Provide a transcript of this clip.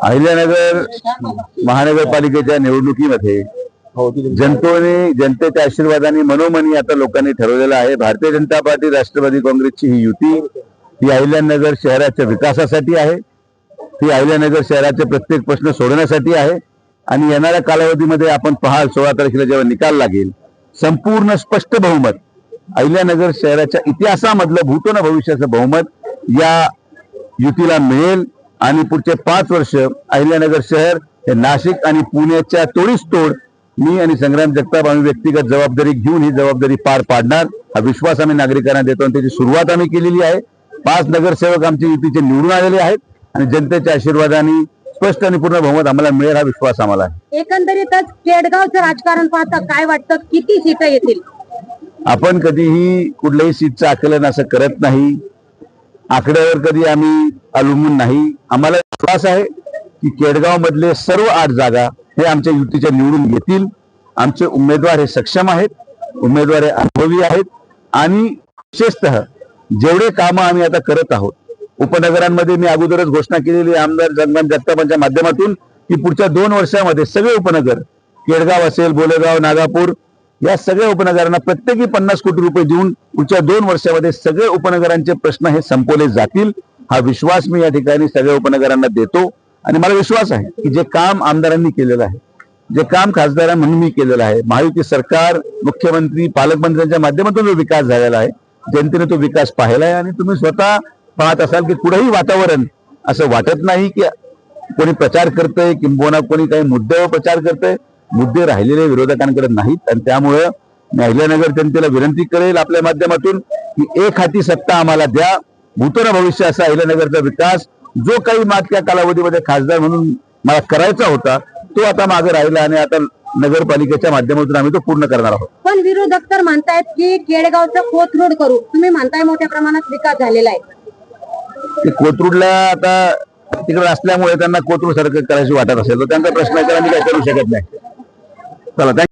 अहिल्यानगर महानगरपालिकेच्या निवडणुकीमध्ये जनतेने जनतेच्या आशीर्वादाने मनोमनी आता लोकांनी ठरवलेलं आहे. भारतीय जनता पार्टी राष्ट्रवादी काँग्रेसची ही युती ही अहिल्यानगर शहराच्या विकासासाठी आहे. ही अहिल्यानगर शहराचे प्रत्येक प्रश्न सोडवण्यासाठी आहे. आणि येणाऱ्या कालावधीमध्ये आपण पहाल सोळा तारखेला जेव्हा निकाल लागेल संपूर्ण स्पष्ट बहुमत अहिल्यानगर शहराच्या इतिहासामधलं भूतो भविष्याचं बहुमत या युतीला मिळेल आणि पुढचे पाच वर्ष अहिल्यानगर शहर हे नाशिक आणि पुण्याच्या तोडीस तोड मी आणि संग्राम जगताप आम्ही व्यक्तिगत जबाबदारी घेऊन ही जबाबदारी पार पाडणार. हा विश्वास आम्ही नागरिकांना देतो आणि त्याची सुरुवात आम्ही केलेली आहे. पाच नगरसेवक आमचे युतीचे निवडून आलेले आहेत आणि जनतेच्या आशीर्वादाने स्पष्ट आणि पूर्ण बहुमत आम्हाला मिळेल हा विश्वास आम्हाला आहे. एकंदरीतच केडगावचं राजकारण पाहता काय वाटतं? किती सीटं येतील? आपण कधीही कुठल्याही सीटचं आकलन असं करत नाही. आकड्यावर कधी आम्ही अवलंबून नाही. आम्हाला विश्वास आहे की केडगाव मधले सर्व आठ जागा हे आमच्या युतीच्या निवडून येतील. आमचे उमेदवार हे सक्षम आहेत उमेदवार हे अनुभवी आहेत आणि विशेषतः जेवढे कामं आम्ही आता करत आहोत उपनगरांमध्ये मी अगोदरच घोषणा केलेली आमदार जगमान जगतापांच्या माध्यमातून की पुढच्या दोन वर्षामध्ये सगळे उपनगर केडगाव असेल बोलेगाव नागापूर या सगळ्या उपनगरांना प्रत्येकी पन्नास कोटी रुपये देऊन पुढच्या दोन वर्षामध्ये सगळे उपनगरांचे प्रश्न हे संपवले जातील. हा विश्वास मी या ठिकाणी सगळ्या उपनगरांना देतो. आणि मला विश्वास आहे की जे काम आमदारांनी केलेलं आहे जे काम खासदारां म्हणून मी केलेलं आहे महायुती सरकार मुख्यमंत्री पालकमंत्र्यांच्या माध्यमातून जो विकास झालेला आहे जनतेने तो विकास पाहिला आहे. आणि तुम्ही स्वतः पाहत असाल की कुठेही वातावरण असं वाटत नाही की कोणी प्रचार करतंय किंबहुना कोणी काही मुद्द्यावर प्रचार करतंय. मुद्दे राहिलेले विरोधकांकडे नाहीत. आणि त्यामुळं मी अहिल्यानगर जनतेला विनंती करेल आपल्या माध्यमातून की एक हाती सत्ता आम्हाला द्या. भूतन भविष्य असा अहिल्यानगरचा विकास जो काही मागच्या कालावधीमध्ये खासदार म्हणून मला करायचा होता तो आता मागे राहिला आणि आता नगरपालिकेच्या माध्यमातून आम्ही तो पूर्ण करणार आहोत. पण विरोधक तर म्हणतायत की केडगावचं कोथरूड करू. तुम्ही म्हणताय मोठ्या प्रमाणात विकास झालेला आहे. ते कोथरूडला आता तिकडे असल्यामुळे त्यांना कोथरूड सारखं करायची वाटत असेल. तर त्यांचा प्रश्न आहे, मी काही करू शकत नाही. Well, that.